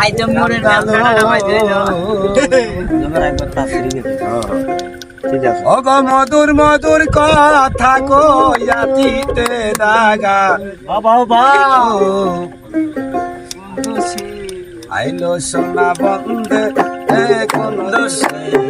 আইজম অগ মধুর মধুর কথা কইয়াতিতে দাগা বাবা আইলো সোনা বন্দে এ কোন দোষে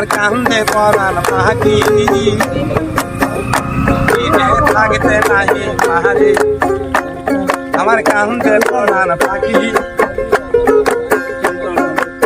আমার কান্দে পরান পাখি থাকতে নাহি পাহাড়ে আমার কান্দে পরান পাখি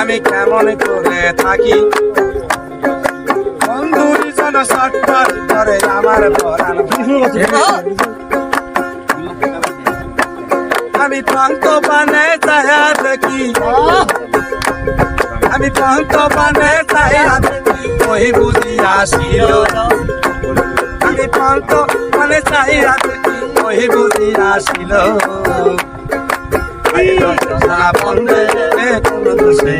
আমি কেমন করে থাকি? বন্ধুর জন সট্টর করে আমার পরান আমি প্রান্ত পানে চায়া দেখি। আমি প্রান্ত পানে চায়া আসিল আমি প্রান্ত পানে চায়া দেখি ওই বুঝি আসিল। বন্ধে কোন দোষে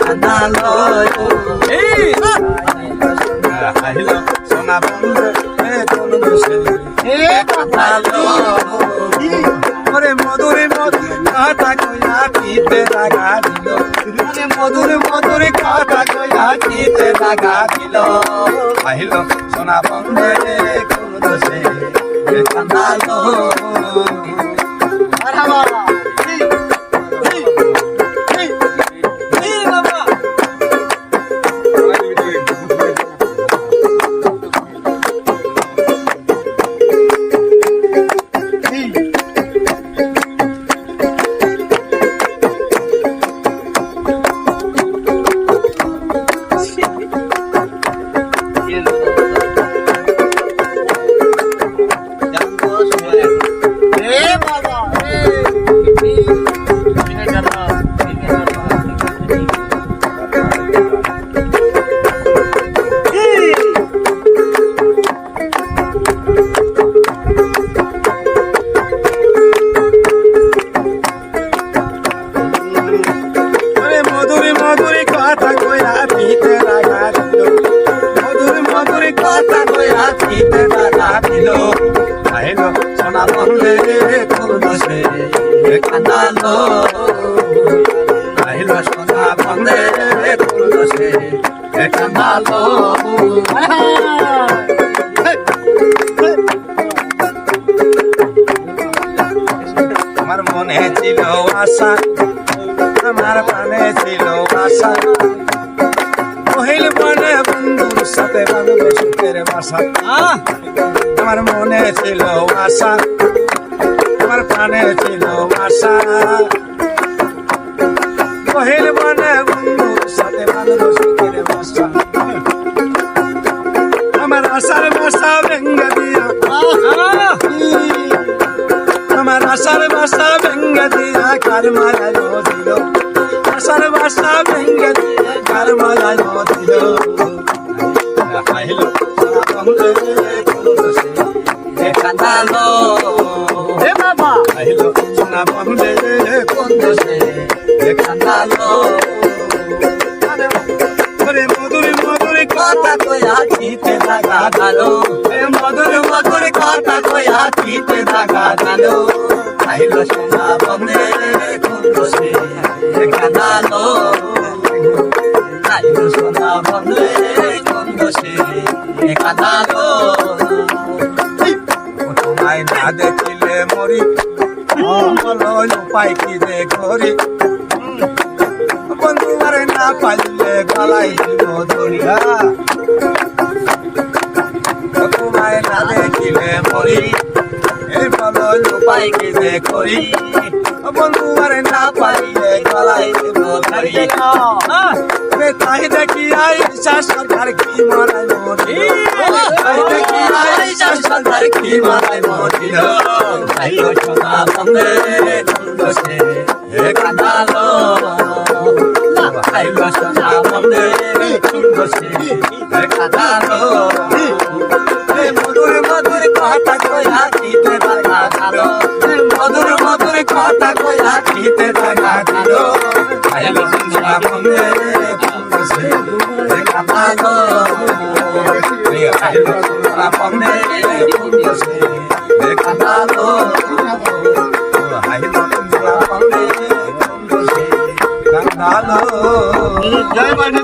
কান্দালো আইলো সোনা বন্ধে কোন দোষে মধুরে কথা কইয়া পিতে ওরে মধুরে মধুর কথা কইয়া পিতে লাগা দিল। আহিল সোনা বন্ধে কোন দোষে কান্দালো is আইলো সোনা বন্ধে কোন দোষে কান্দালো আমার মনে ছিল আশা আমার প্রাণে ছিল আশা। মহিল মনে বন্ধুর সাথে বাঁধব সুখের বাসা। আমার মনে ছিল আশা আমার প্রাণে ছিল আশা মহিল মনে বন্ধুর সাথে বাঁধব সুখের বাসা। আমার আশার বাসা ভেঙ্গে দিয়া। আমার আশার বাসা ভেঙ্গে দিয়া কার মায়ায় দিল আশার বাসা ভেঙ্গে দিয়া কার মায়ায় দিল আইলো সারা কোন দোষে কান্দালো ওরে মধুর মধুর কথা কয়া চিতে গালো এ মধুর মধুর কথা কয়া চিতে লাগা গালো আইলো সোনা বন্ধে কোন দোষে কান্দালো আইলো সোনা বন্ধে কোন দোষে তোমায় না দেখিলে মরি। বলো উপায় কি যে করি বন্ধু আরে না পাইলে গলাই দিব ধরিয়া তোমায় না দেখিলে মরি এই বলো উপায় কি যে করি বন্ধু আর না পারিলে গলায় দেব ধরি রে তাই দেখি আই সরকার কি মারাই মরি তাই দেখি আই কি মারাই মরি বন্ধে বসে হে কাঁদালো তাই ও সোনা বন্ধে বসে হে কাঁদালো হে মধুর মধুর কথা কইয়া দিতে ভালো হে মধুর মধুর কথা কইয়া দিতে লাগা ভালো আইলো সুন্দরা বন্ধে বসে হে কাঁদালো আইলো সুন্দরা বন্ধে বসে হে কাঁদালো বন্ধে